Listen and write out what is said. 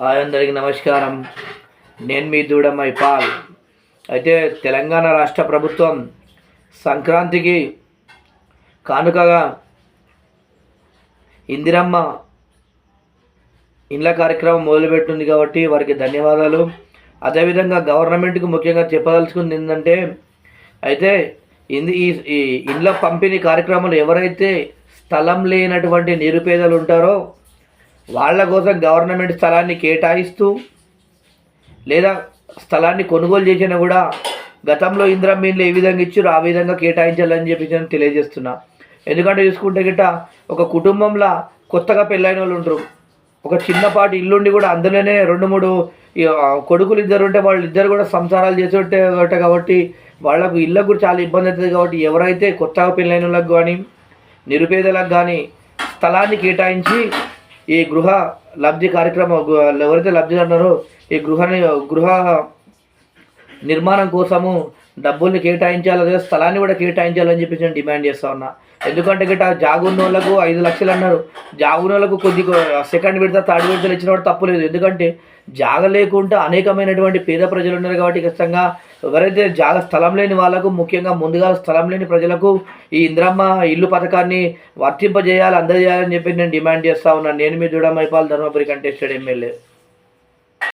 అందరికీ నమస్కారం. నేను మీ దూడమ్మాయి పాల్. అయితే తెలంగాణ రాష్ట్ర ప్రభుత్వం సంక్రాంతికి కానుకగా ఇందిరమ్మ ఇండ్ల కార్యక్రమం మొదలుపెట్టింది కాబట్టి వారికి ధన్యవాదాలు. అదేవిధంగా గవర్నమెంట్కి ముఖ్యంగా చెప్పదలుచుకుంది ఏంటంటే అయితే ఇంది ఈ ఈ ఇండ్ల పంపిణీ కార్యక్రమంలో ఎవరైతే స్థలం లేనటువంటి నిరుపేదలు ఉంటారో వాళ్ళ కోసం గవర్నమెంట్ స్థలాన్ని కేటాయిస్తూ లేదా స్థలాన్ని కొనుగోలు చేసినా కూడా గతంలో ఇందిరా మీన్లు ఏ విధంగా ఇచ్చారో ఆ విధంగా కేటాయించాలని చెప్పి నేను తెలియజేస్తున్నా. ఎందుకంటే చూసుకుంటే గిట్ట ఒక కుటుంబంలో కొత్తగా పెళ్ళైన వాళ్ళు ఉంటారు. ఒక చిన్నపాటి ఇల్లుండి కూడా అందులోనే రెండు మూడు కొడుకులు ఇద్దరు ఉంటే వాళ్ళు ఇద్దరు కూడా సంసారాలు చేసేటే కాబట్టి కాబట్టి వాళ్ళకు ఇళ్ళకు కూడా చాలా ఇబ్బంది అవుతుంది కాబట్టి ఎవరైతే కొత్తగా పెళ్ళైన వాళ్ళకి కానీ నిరుపేదలకు కానీ స్థలాన్ని కేటాయించి ఈ గృహ లబ్ధి కార్యక్రమం ఎవరైతే లబ్ధి ఈ గృహ గృహ నిర్మాణం కోసము డబ్బుల్ని కేటాయించాలి అదే స్థలాన్ని కూడా కేటాయించాలని చెప్పేసి నేను డిమాండ్ చేస్తా ఉన్నా. ఎందుకంటే గిట్ట జాగున్న వాళ్ళకు ఐదు లక్షలు అన్నారు. జాగున్న వాళ్ళకు కొద్ది సెకండ్ విడత థర్డ్ విడతలు ఇచ్చిన వాడు తప్పు లేదు. ఎందుకంటే జాగ లేకుండా అనేకమైనటువంటి పేద ప్రజలు ఉన్నారు కాబట్టి ఖచ్చితంగా ఎవరైతే జాగ స్థలం లేని వాళ్ళకు ముఖ్యంగా ముందుగా స్థలం లేని ప్రజలకు ఈ ఇంద్రమ్మ ఇల్లు పథకాన్ని వర్తింపజేయాలి అందజేయాలని చెప్పి నేను డిమాండ్ చేస్తా ఉన్నాను నేను మీ చూడమైపాల్ ధర్మపురి కంటెస్టెడ్ ఎమ్మెల్యే.